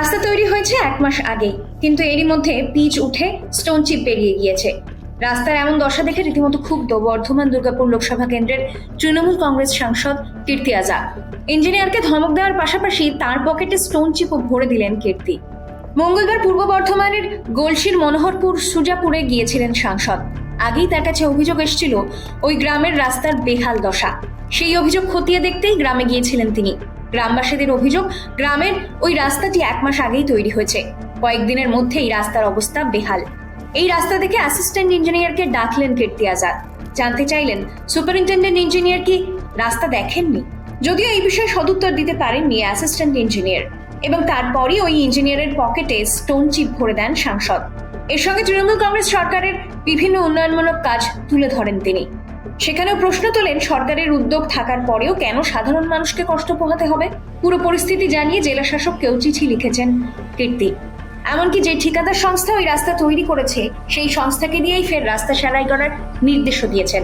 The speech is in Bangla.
রাস্তা তৈরি হয়েছে এক মাস আগেই কিন্তু এরই মধ্যে পিচ উঠে স্টোন চিপ পেরিয়ে গিয়েছে। রাস্তার এমন দশা দেখে রীতিমতো ক্ষুব্ধ বর্ধমান দুর্গাপুর লোকসভা কেন্দ্রের তৃণমূল কংগ্রেস সাংসদ কীর্তি আজাদ। ইঞ্জিনিয়ারকে ধমক দেওয়ার পাশাপাশি তার পকেটে স্টোন চিপও ভরে দিলেন কীর্তি। মঙ্গলবার পূর্ব বর্ধমানের গোলসির মনোহরপুর সুজাপুরে গিয়েছিলেন সাংসদ। আগেই তার কাছে অভিযোগ এসেছিল, ওই গ্রামের রাস্তার বেহাল দশা। সেই অভিযোগ খতিয়ে দেখতেই গ্রামে গিয়েছিলেন তিনি। গ্রামবাসীদের অভিযোগ, গ্রামের ওই রাস্তাটি এক মাস আগেই তৈরি হয়েছে। কয়েকদিনের মধ্যেই রাস্তার অবস্থা বেহাল। এই রাস্তা দেখে অ্যাসিস্ট্যান্ট ইঞ্জিনিয়ারকে ডাকলেন কীর্তি আজাদ জানতে চাইলেন সুপারিনটেন্ডেন্ট ইঞ্জিনিয়ার কি রাস্তা দেখেননি? যদিও এই বিষয়ে সদুত্তর দিতে পারেননি অ্যাসিস্ট্যান্ট ইঞ্জিনিয়ার এবং তারপরই ওই ইঞ্জিনিয়ারের পকেটে স্টোন চিপ ভরে দেন সাংসদ। এর সঙ্গে তৃণমূল কংগ্রেস সরকারের বিভিন্ন উন্নয়নমূলক কাজ তুলে ধরেন তিনি। সেখানেও প্রশ্ন তোলেন, সরকারের উদ্যোগ থাকার পরেও কেন সাধারণ মানুষকে কষ্ট পোহাতে হবে? পুরো পরিস্থিতি জানিয়ে জেলা শাসককেও চিঠি লিখেছেন কীর্তি। এমনকি যে ঠিকাদার সংস্থা ওই রাস্তা তৈরি করেছে, সেই সংস্থাকে দিয়েই ফের রাস্তা সেলাই করার নির্দেশও দিয়েছেন।